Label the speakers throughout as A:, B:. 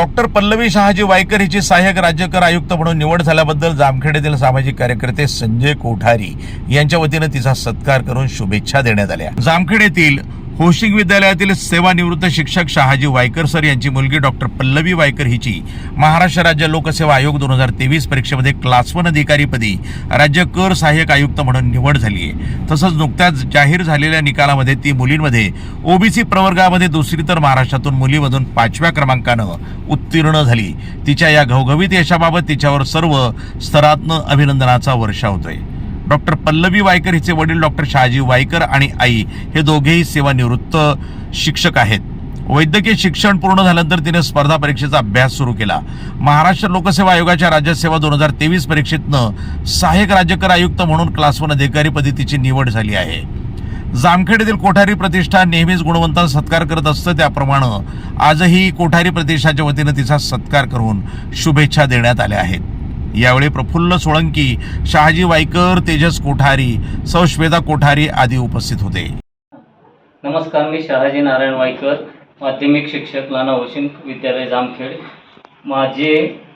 A: Doctor Pallavi Shahaji Waikar हिची सहाय्यक राज्यकर आयुक्त म्हणून निवड झाल्याबद्दल जामखेडेतील सामाजिक कार्यकर्ते संजय कोठारी यांच्या वतीनं तिचा सत्कार करून शुभेच्छा देण्यात आल्या. जामखेडेतील होशिंग विद्यालयातील सेवानिवृत्त शिक्षक शहाजी वायकर सर यांची मुलगी डॉक्टर पल्लवी वायकर हिची महाराष्ट्र राज्य लोकसेवा आयोग दोन हजार तेवीस परीक्षेमध्ये क्लास वन अधिकारीपदी राज्य कर सहाय्यक आयुक्त म्हणून निवड झाली आहे. तसंच नुकत्याच जाहीर झालेल्या निकालामध्ये ती मुलींमध्ये ओबीसी प्रवर्गामध्ये दुसरी तर महाराष्ट्रातून मुलीमधून पाचव्या क्रमांकानं उत्तीर्ण झाली. तिच्या या घवघवीत यशाबाबत तिच्यावर सर्व स्तरातनं अभिनंदनाचा वर्षा होतोय. डॉक्टर पल्लवी वायकर हिचे वडील डॉक्टर शहाजी वायकर आणि आई हे दोघेही सेवानिवृत्त शिक्षक आहेत. वैद्यकीय शिक्षण पूर्ण झाल्यानंतर तिने स्पर्धा परीक्षेचा अभ्यास सुरू केला. महाराष्ट्र लोकसेवा आयोगाच्या राज्यसेवा दोन हजार तेवीस परीक्षेतनं सहाय्यक राज्यकर आयुक्त म्हणून क्लास वन अधिकारीपदी तिची निवड झाली आहे. जामखेड येथील कोठारी प्रतिष्ठान नेहमीच गुणवंतांचा सत्कार करत असतं. त्याप्रमाणे आजही कोठारी प्रतिष्ठानच्या वतीनं तिचा सत्कार करून शुभेच्छा देण्यात आल्या आहेत. यावेळी प्रफुल्ल सोळंकी शहाजी वायकर तेजस कोठारी सौ कोठारी आदी उपस्थित होते.
B: नमस्कार मी शहाजी नारायण वायकर माध्यमिक शिक्षक लाना होशिंग विद्यालय जामखेड. माझे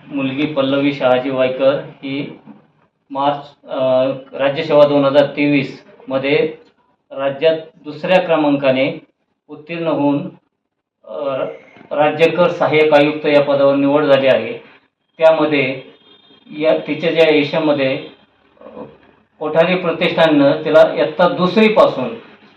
B: मुलगी पल्लवी शहाजी वायकर ही मार्च राज्यसेवा दोन हजार तेवीसमध्ये राज्यात दुसऱ्या क्रमांकाने उत्तीर्ण होऊन राज्यकर सहाय्यक आयुक्त या पदावर निवड झाली आहे. त्यामध्ये या तिच्या ज्या यशामध्ये कोठारी प्रतिष्ठाननं तिला इयत्ता दुसरीपासून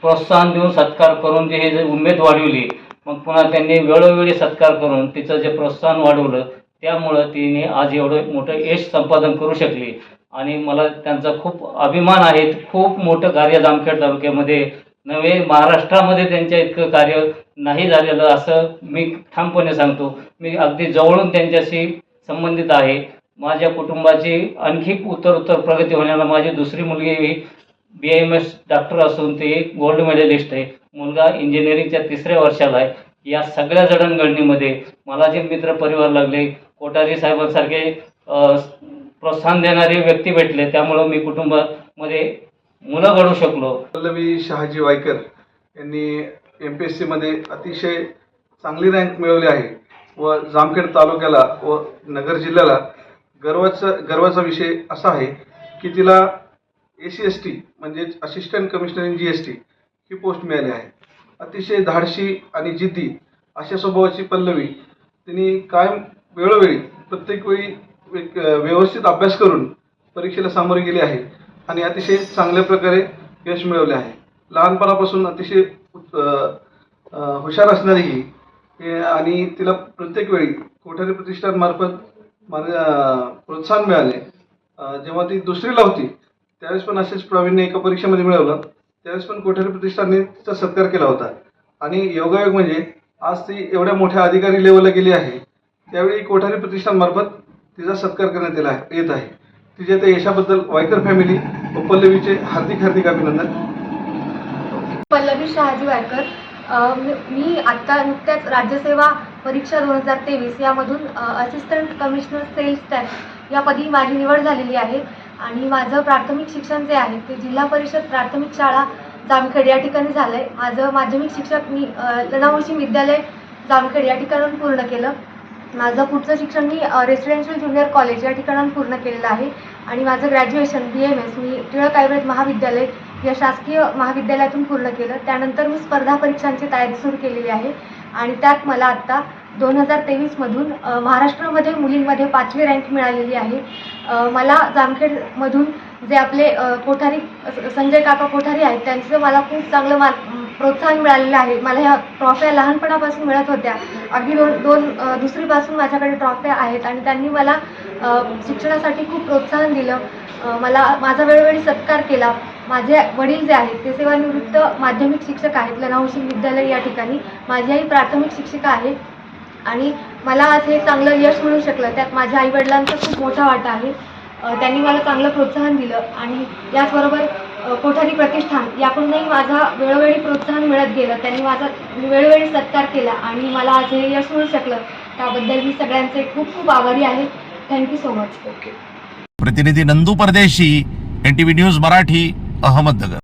B: प्रोत्साहन देऊन सत्कार करून जे हे जे उमेद वाढवली मग पुन्हा त्यांनी वेळोवेळी सत्कार करून तिचं जे प्रोत्साहन वाढवलं त्यामुळं तिने आज एवढं मोठं यश संपादन करू शकली. आणि मला त्यांचा खूप अभिमान आहे खूप मोठं कार्य जामखेड तालुक्यामध्ये नव्हे महाराष्ट्रामध्ये त्यांच्या इतकं कार्य नाही झालेलं असं मी ठामपणे सांगतो. मी अगदी जवळून त्यांच्याशी संबंधित आहे. माझ्या कुटुंबाची आणखी उत्तर उत्तर प्रगती होण्याला माझी दुसरी मुलगी ही बी एम एस डॉक्टर असून ती एक गोल्ड मेडलिस्ट आहे. मुलगा इंजिनिअरिंगच्या तिसऱ्या वर्षाला आहे. या सगळ्या जडणघडणीमध्ये मला जे मित्र परिवार लागले कोठारी साहेबांसारखे प्रोत्साहन देणारे व्यक्ती भेटले त्यामुळं मी कुटुंबामध्ये मुलं घडू शकलो.
C: पल्लवी शहाजी वायकर यांनी एम पी एस सीमध्ये अतिशय चांगली रँक मिळवली आहे. व जामखेड तालुक्याला व नगर जिल्ह्याला गर्वाचा गर्वाचा विषय असा आहे की तिला ए सी एस टी म्हणजेच assistant commissioner in G S T he post मिळाली आहे. अतिशय धाडशी आणि जिद्दी अशा स्वभावाची पल्लवी तिने कायम वेळोवेळी प्रत्येक वेळी व्यवस्थित अभ्यास करून परीक्षेला सामोरे गेली आहे आणि अतिशय चांगल्या प्रकारे यश मिळवले आहे. लहानपणापासून अतिशय हुशार असणारी ही आणि तिला प्रत्येक वेळी कोठारी प्रतिष्ठानमार्फत प्रोत्साहन मिळाले. जेव्हा ती दुसरीला होती त्यावेळेस पण असेच प्रावीण्य एका परीक्षेमध्ये मिळवलं. त्यावेळेस पण कोठारी प्रतिष्ठानने तिचा सत्कार केला होता. आणि योगायोग म्हणजे आज ती एवढ्या मोठ्या अधिकारी लेवलला गेली आहे त्यावेळी कोठारी प्रतिष्ठानमार्फत तिचा सत्कार करण्यात येला येत आहे. तिच्या त्या यशाबद्दल वायकर फॅमिली व पल्लवीचे हार्दिक हार्दिक अभिनंदन.
D: पल्लवी शहाजी वायकर मी मी आत्ता नुकत्याच राज्यसेवा परीक्षा दोन हजार तेवीस यामधून असिस्टंट कमिशनर सेल्स टॅक्स या पदी माझी निवड झालेली आहे. आणि माझं प्राथमिक शिक्षण जे आहे ते जिल्हा परिषद प्राथमिक शाळा जामखेड या ठिकाणी झालं आहे माझं माध्यमिक शिक्षक मी लणावशी विद्यालय जामखेड या ठिकाणाहून पूर्ण केलं. माझं पुढचं शिक्षण मी रेसिडेन्शियल ज्युनियर कॉलेज या ठिकाणाहून पूर्ण केलेलं आहे. आणि माझं ग्रॅज्युएशन बी एम एस मी टिळक आयुर्वेद महाविद्यालय या शासकीय महाविद्यालयातून पूर्ण केलं. त्यानंतर मी स्पर्धा परीक्षांची तयारी सुरू केलेली आहे. आणि त्यात मला आत्ता दोन हजार तेवीसमधून महाराष्ट्रामध्ये मुलींमध्ये पाचवी रँक मिळालेली आहे. मला जामखेडमधून जे आपले कोठारी संजय काका कोठारी आहेत त्यांचं मला खूप चांगलं मा प्रोत्साहन मिळालेलं आहे. मला ह्या ट्रॉफ्या लहानपणापासून मिळत होत्या. अगदी दोन दोन दुसरीपासून माझ्याकडे ट्रॉफ्या आहेत आणि त्यांनी मला शिक्षणासाठी खूप प्रोत्साहन दिलं. मला माझा वेळोवेळी सत्कार केला. माझे वडील जे आहेत ते सेवानिवृत्त माध्यमिक शिक्षक आहेत लनावशी विद्यालय या ठिकाणी. माझी आई प्राथमिक शिक्षिका आहे आणि मला आज हे चांगलं यश मिळू शकलं. त्यात माझ्या आईवडिलांचा खूप मोठा वाटा आहे. त्यांनी मला चांगलं प्रोत्साहन दिलं. आणि याचबरोबर कोठारी प्रतिष्ठान याकडूनही माझा वेळोवेळी प्रोत्साहन मिळत गेलं. त्यांनी माझा वेळोवेळी सत्कार केला आणि मला आज हे यश मिळू शकलं. त्याबद्दल मी सगळ्यांचे खूप खूप आभारी आहे. Thank you so much okay.
A: प्रतिनिधी Nandu Pardeshi N T V news Marathi Ahmednagar.